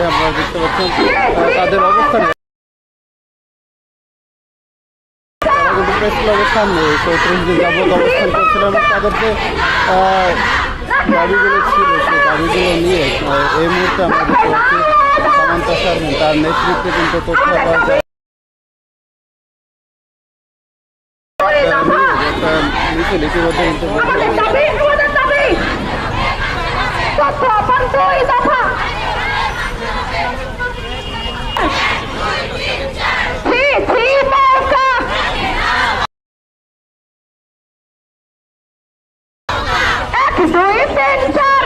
ইতিমধ্যে আপনারা দেখতে পাচ্ছেন তাদের অবস্থান তারা কিন্তু প্রেস ক্লাবের সামনে চৌত্রিশ দিন যাবত অবস্থান করছিল এবং তাদের যে দাবিগুলো ছিল সেই দাবিগুলো নিয়ে এই মুহূর্তে আমরা দেখতে পাচ্ছি সামান্তা শারমিন তার নেতৃত্বে কিন্তু তথ্য মিছিল ইতিমধ্যে কিন্তু আমাদের দাবি আমাদের দাবি তথ্য বন্ধ এই দফা থ্রি থ্রি মৌকা এক দুই তিন চার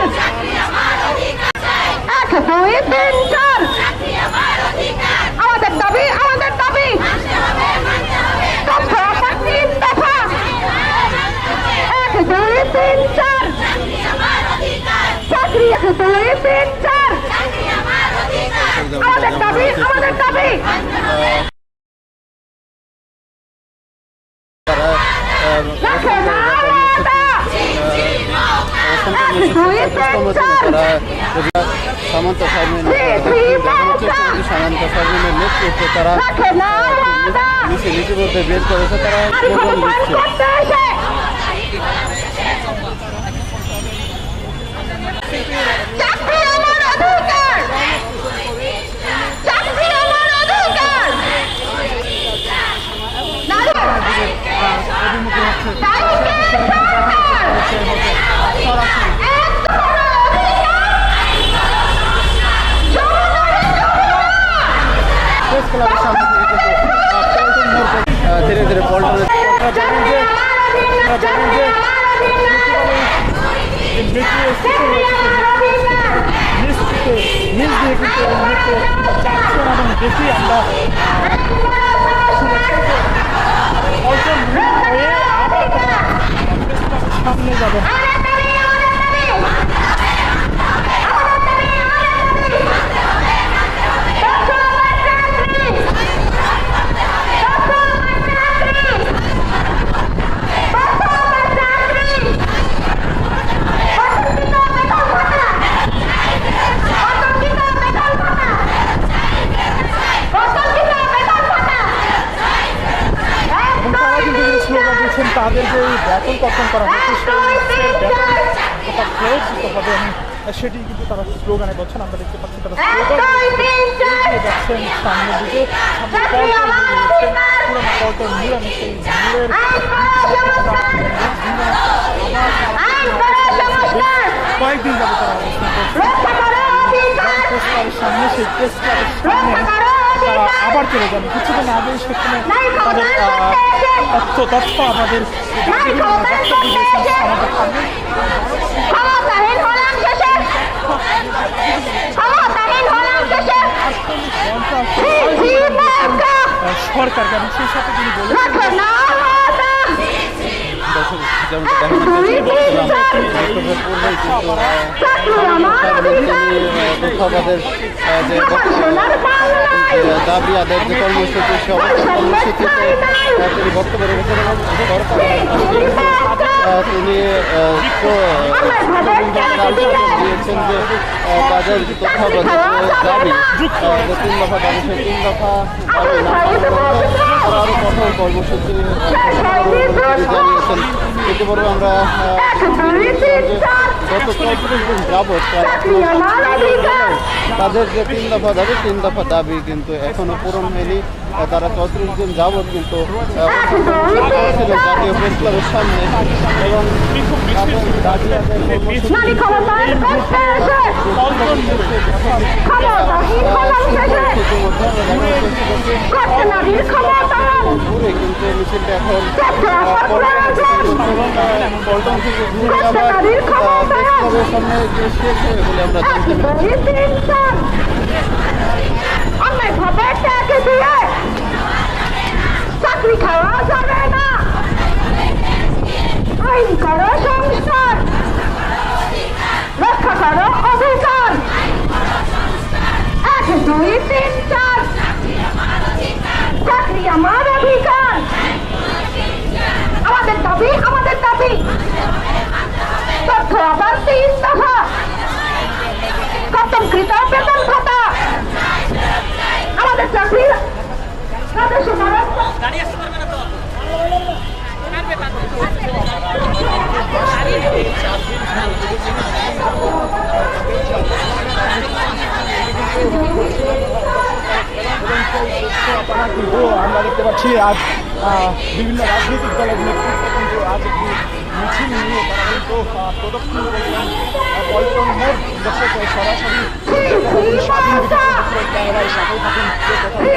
চার আমাদের দাবি আমাদের দাবি! তিন দফা। এক দুই তিন চার। চাকরি এক দুই তিন চার। আমাদের দাবি আমাদের দাবি! না। চার সামন্ত। সামন্ত সার্মিনের নেতৃত্বে তারা দেখে না আলাদা। মিছিল ইতিমধ্যে বের করেছে তারা ক্ষমতায়ন দিচ্ছে করতে আপনারা জানেন যে আপনারা দিয়ে কিন্তু চারজন এবং বেশি আমরা মোড় হয়ে আবার সামনে দিচ্ছেন তাদের যে বেতন কর্তন করা হয়েছে। সেই বেতন কথা ফেরত দিতে হবে এবং সেটি কিন্তু তারা স্লোগানে বলছেন। আমরা দেখতে পাচ্ছি তারা স্লোগান যাচ্ছেন সামনের দিকে সামনে পল্টন নিয়ে পুরোনো পল্টন মূল সেই মূলের কয়েকদিন যাবে তারা অবস্থান সামনে সেই প্রেস ক্লাবের সামনে তারা আবার চলে যান। কিছুদিন আগে সেখানে তাদের তথ্য তথ্য আমাদের সরকার এবং সেই সাথে তিনি বলেছেন। দুঃখাবাদের যে দাবি আদায়ের যে কর্মসূচি সে কর্মসূচিতে তিনি বক্তব্য রেখেছেন এবং সরকার তিনি দিয়েছেন যে তাদের যে দাবি যে তিন দফা দাবি সেই তিন দফা আরও কঠোর কর্মসূচি জানিয়েছেন ইতিপূর্বে আমরা তাদের যে তিন দফা দাবি তিন দফা দাবি কিন্তু এখনও পূরণ হয়নি তারা চৌত্রিশ দিন যাবৎ কিন্তু জাতীয় প্রেস ক্লাবের সামনে এবং দাবি আদায়ের কর্মসূচি নারী ক্ষমতায়ন করতে এসে ক্ষমতাহীন হলাম শেষে ইতিমধ্যে আমরা দেখানোর চেষ্টা করছি করতে নারীর ক্ষমতায়ন ঘুরে কিন্তু মিছিলটা এখন করতে আহ, আমার প্রয়োজন পল্টন থেকে ঘুরে আবার আহ, প্রেস ক্লাবের সামনে যে শেষ হয়ে বলে আমরা लाभार्थी सहा কর্তনকৃত বেতন ভাতা। আমাদের চাকরির আমরা দেখতে পাচ্ছি আজ বিভিন্ন রাজনৈতিক দলের নেতৃত্ব কিন্তু আজ একটি মিছিল নিয়ে তারা কিন্তু প্রদক্ষিণ করেছিলেন পল্টন মোড় দর্শক সরাসরি স্বাধীন ক্যামেরায় থাকুন